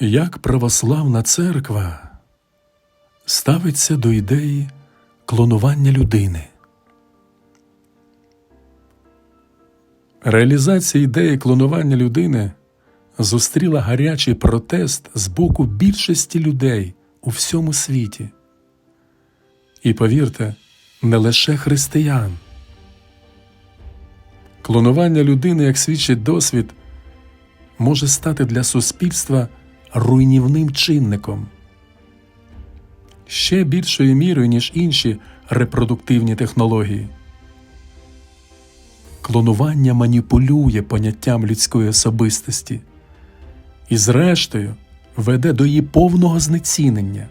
Як православна церква ставиться до ідеї клонування людини? Реалізація ідеї клонування людини зустріла гарячий протест з боку більшості людей у всьому світі. І повірте, не лише християн. Клонування людини, як свідчить досвід, може стати для суспільства руйнівним чинником. Ще більшою мірою, ніж інші репродуктивні технології. Клонування маніпулює поняттям людської особистості і, зрештою, веде до її повного знецінення.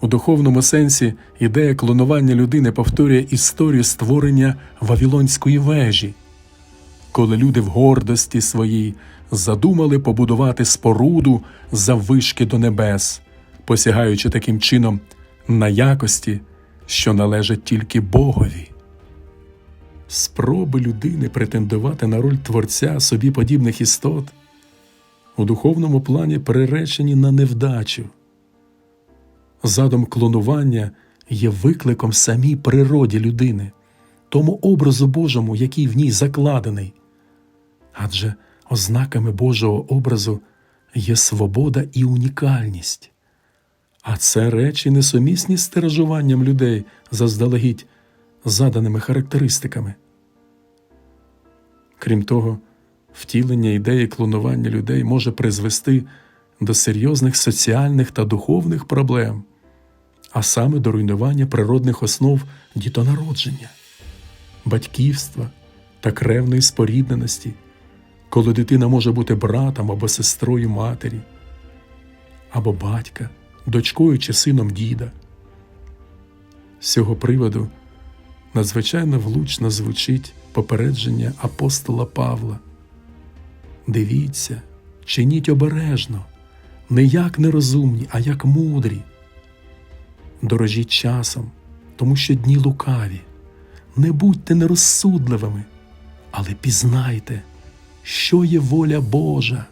У духовному сенсі ідея клонування людини повторює історію створення Вавилонської вежі, коли люди в гордості своїй задумали побудувати споруду заввишки до небес, посягаючи таким чином на якості, що належать тільки Богові. Спроби людини претендувати на роль творця собі подібних істот у духовному плані приречені на невдачу. Задум клонування є викликом самій природі людини, тому образу Божому, який в ній закладений. Адже ознаками Божого образу є свобода і унікальність, а це речі несумісні з тиражуванням людей заздалегідь заданими характеристиками. Крім того, втілення ідеї клонування людей може призвести до серйозних соціальних та духовних проблем, а саме до руйнування природних основ дітонародження, батьківства та кревної спорідненості, коли дитина може бути братом або сестрою матері, або батька, дочкою чи сином діда. З цього приводу надзвичайно влучно звучить попередження апостола Павла. Дивіться, чиніть обережно, не як нерозумні, а як мудрі. Дорожіть часом, тому що дні лукаві. Не будьте нерозсудливими, але пізнайте, що є воля Божа.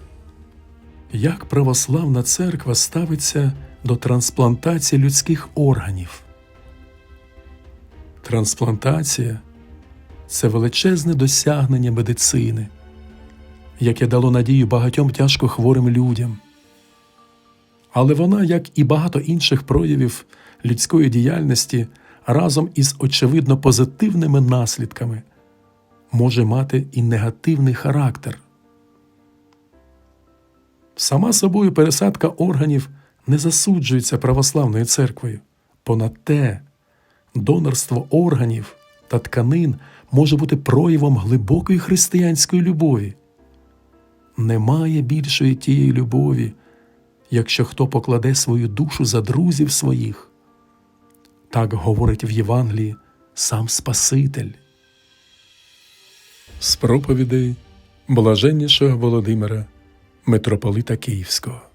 Як православна церква ставиться до трансплантації людських органів? Трансплантація це величезне досягнення медицини, яке дало надію багатьом тяжко хворим людям. Але вона, як і багато інших проявів людської діяльності, разом із очевидно позитивними наслідками може мати і негативний характер. Сама собою пересадка органів не засуджується православною церквою. Понад те, донорство органів та тканин може бути проявом глибокої християнської любові. Немає більшої тієї любові, якщо хто покладе свою душу за друзів своїх. Так говорить в Євангелії сам Спаситель. З проповідей блаженнішого Володимира, митрополита Київського.